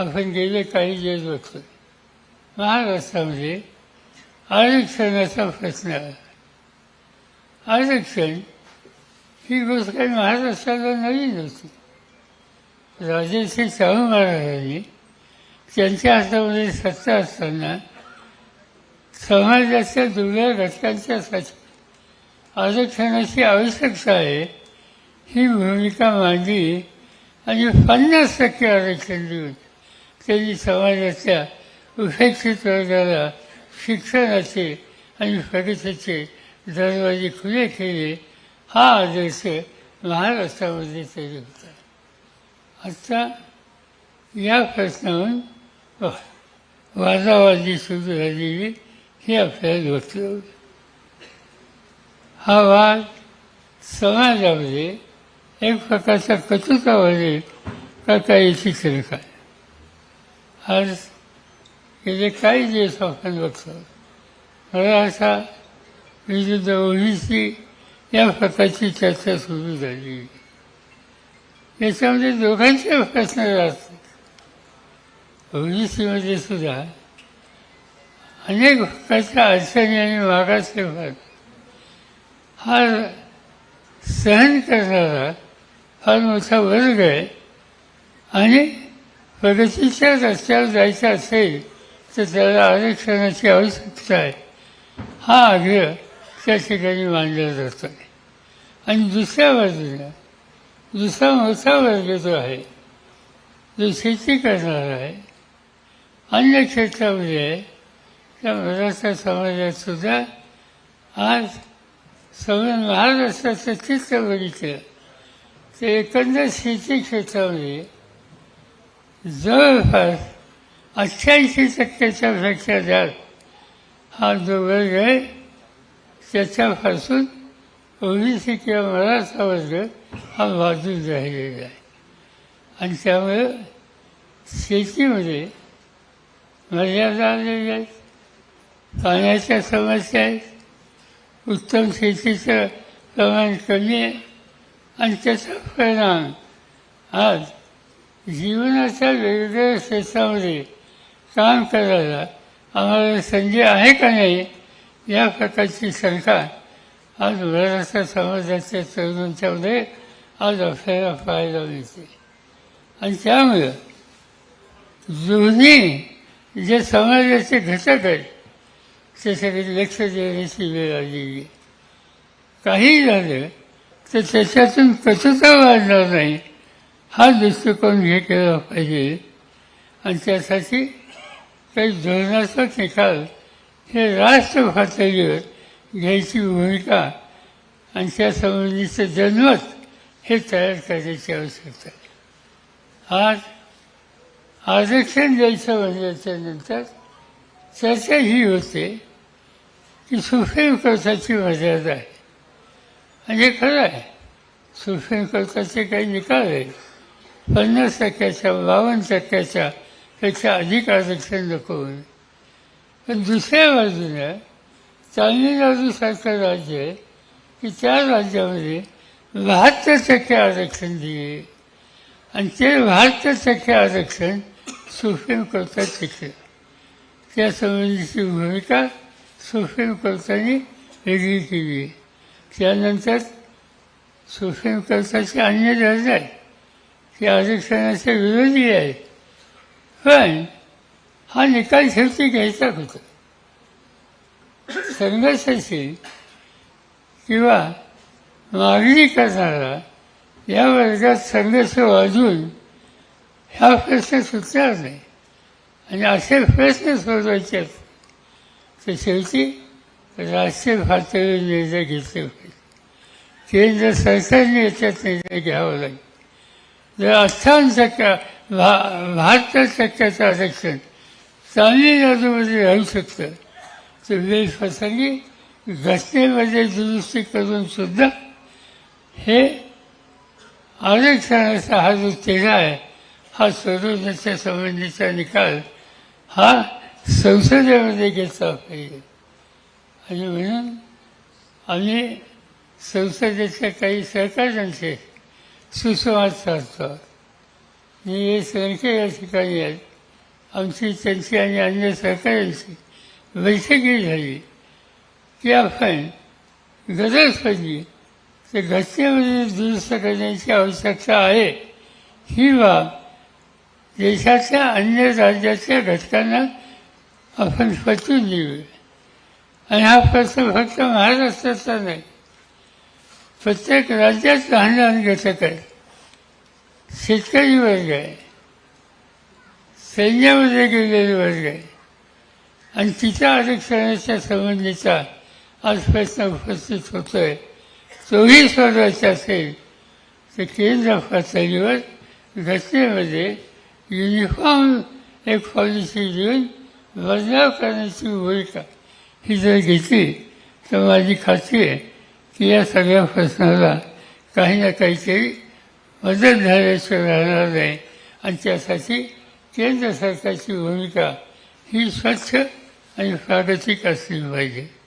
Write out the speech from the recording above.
आपण गेले काही दिवस बघतो महाराष्ट्रामध्ये आरक्षणाचा प्रश्न आला. आरक्षण ही गोष्ट काही महाराष्ट्राला नवीन होती. राजेश्री शाहू महाराजांनी त्यांच्या हातामध्ये सत्ता असताना समाजाच्या दुर्बळ घटकांच्यासाठी आरक्षणाची आवश्यकता आहे ही भूमिका मांडली आणि पन्नास टक्के आरक्षण होती त्यांनी समाजाच्या उपेक्षित वर्गाला शिक्षणाचे आणि प्रगतीचे दरवाजे खुले केले हा आदर्श महाराष्ट्रामध्ये तरी होता. आता या प्रश्नावरून वादावादी सुरू झालेली हे आपल्याला बघतो हा वाद समाजामध्ये एक प्रकारचा कटुतामध्ये का काही शिक्षण काय आज गेले काही दिवस आपण बघतो मराठा विरुद्ध ओबीसी या प्रकारची चर्चा सुरू झाली. याच्यामध्ये दोघांचे प्रश्न असतात ओबीसीमध्ये सुद्धा अनेक प्रकारच्या अडचणी आणि मागासले भाग हा सहन करणारा फार मोठा वर्ग आहे आणि प्रगतीच्या रस्त्यावर जायचं असेल तर त्याला आरक्षणाची आवश्यकता आहे हा आग्रह त्या ठिकाणी मांडला जातो आहे आणि दुसऱ्या बाजूला दुसरा मोठा वर्ग जो आहे जो शेती करणारा आहे अन्य क्षेत्रामध्ये आहे त्या मराठा समाजात सुद्धा आज सगळं महाराष्ट्राचं चित्र बघितलं तर एकंदर शेती क्षेत्रामध्ये जवळपास अठ्ठ्याऐंशी टक्क्याच्या पेक्षा जास्त हा जो वर्ग आहे त्याच्यापासून ओबीसी किंवा मराठा वर्ग हा बाजून राहिलेला आहे. आणि त्यामुळं शेतीमध्ये मर्यादा आलेल्या आहेत पाण्याच्या समस्या आहेत उत्तम शेतीचं प्रमाण कमी आहे आणि त्याचा परिणाम आज जीवनाच्या वेगवेगळ्या क्षेत्रामध्ये काम करायला आम्हाला संधी आहे का नाही या प्रकारची शंका आज महाराष्ट्र समाजाच्या तरुणांच्यामध्ये आज आपल्याला पाहायला मिळते. आणि त्यामुळं दोन्ही जे समाजाचे घटक आहेत त्याच्याकडे लक्ष देण्याची वेळ आलेली आहे. काही झालं तर त्याच्यातून कचुता वाढणार नाही. हा दृष्टिकोन हे केला पाहिजे. आणि त्यासाठी काही धोरणाचा निकाल हे राष्ट्र पातळीवर घ्यायची भूमिका आणि त्यासंबंधीचं जनमत हे तयार करण्याची आवश्यकता आहे. आज आरक्षण द्यायचं म्हणल्याच्यानंतर चर्चा ही होते की सुप्रीम कोर्टाची मर्यादा आहे. म्हणजे खरं आहे. सुप्रीम कोर्टाचे काही निकाल आहेत. पन्नास टक्क्याच्या बावन्न टक्क्याच्या पेक्षा अधिक आरक्षण नको होईल. पण दुसऱ्या बाजूला तामिळनाडूसारखं राज्य आहे की त्या राज्यामध्ये बहात्तर टक्के आरक्षण दिले. आणि ते बहात्तर टक्के आरक्षण सुप्रीम कोर्टात शिकलं त्यासंबंधीची भूमिका सुप्रीम कोर्टाने वेगळी केली. आहे त्यानंतर सुप्रीम कोर्टाचे अन्य दर्जा आहेत ते आरक्षणाच्या विरोधी आहे पण हा निकाल शेवटी घ्यायचा होता संघर्षाशी किंवा मागणी करणारा या वर्गात संघर्ष वाजून हा प्रश्न सुटणार नाही. आणि असे प्रश्न सोडवायचे आहेत तर शेवटी राष्ट्रीय पातळीवर निर्णय घेतले पाहिजे केंद्र सरकारने याच्यात निर्णय घ्यावा लागेल जर भा बहात्तर टक्क्याचं आरक्षण चांगली तामिळनाडूमध्ये राहू शकतं. तर वेळप्रसंगी घटनेमध्ये दुरुस्ती करून सुद्धा हे आरक्षणाचा हा जो चेहरा आहे हा सोडवण्याच्या संबंधीचा निकाल हा संसदेमध्ये घेतला पाहिजे. आणि म्हणून आम्ही संसदेच्या काही सहकार्यांचे सुसंवाद साधतो मी हे संख्या या ठिकाणी आहेत आमची त्यांची आणि अन्य सरकारांची बैठकही झाली. की आपण गरज पडली तर घटनेमध्ये दुरुस्त करण्याची आवश्यकता आहे. ही बाब देशाच्या अन्य राज्याच्या घटकांना आपण पटवून देऊया आणि हा प्रश्न फक्त महाराष्ट्राचा नाही प्रत्येक राज्यात लहान लहान घटक आहेत शेतकरी वर्ग आहे सैन्यामध्ये गेलेले वर्ग आहे. आणि तिच्या आरक्षणाच्या संबंधीचा आज प्रश्न उपस्थित आहे तोही सोडवायचा असेल तर केंद्र पातळीवर घटनेमध्ये युनिफॉर्म एक पॉलिसी देऊन बदलाव करण्याची भूमिका ही जर घेतली तर माझी खात्री आहे की या सगळ्या प्रश्नाला काही ना काहीतरी मदत झाल्याशिवाय राहणार नाही. आणि त्यासाठी केंद्र सरकारची भूमिका ही स्वच्छ आणि प्रागतिक असली पाहिजे.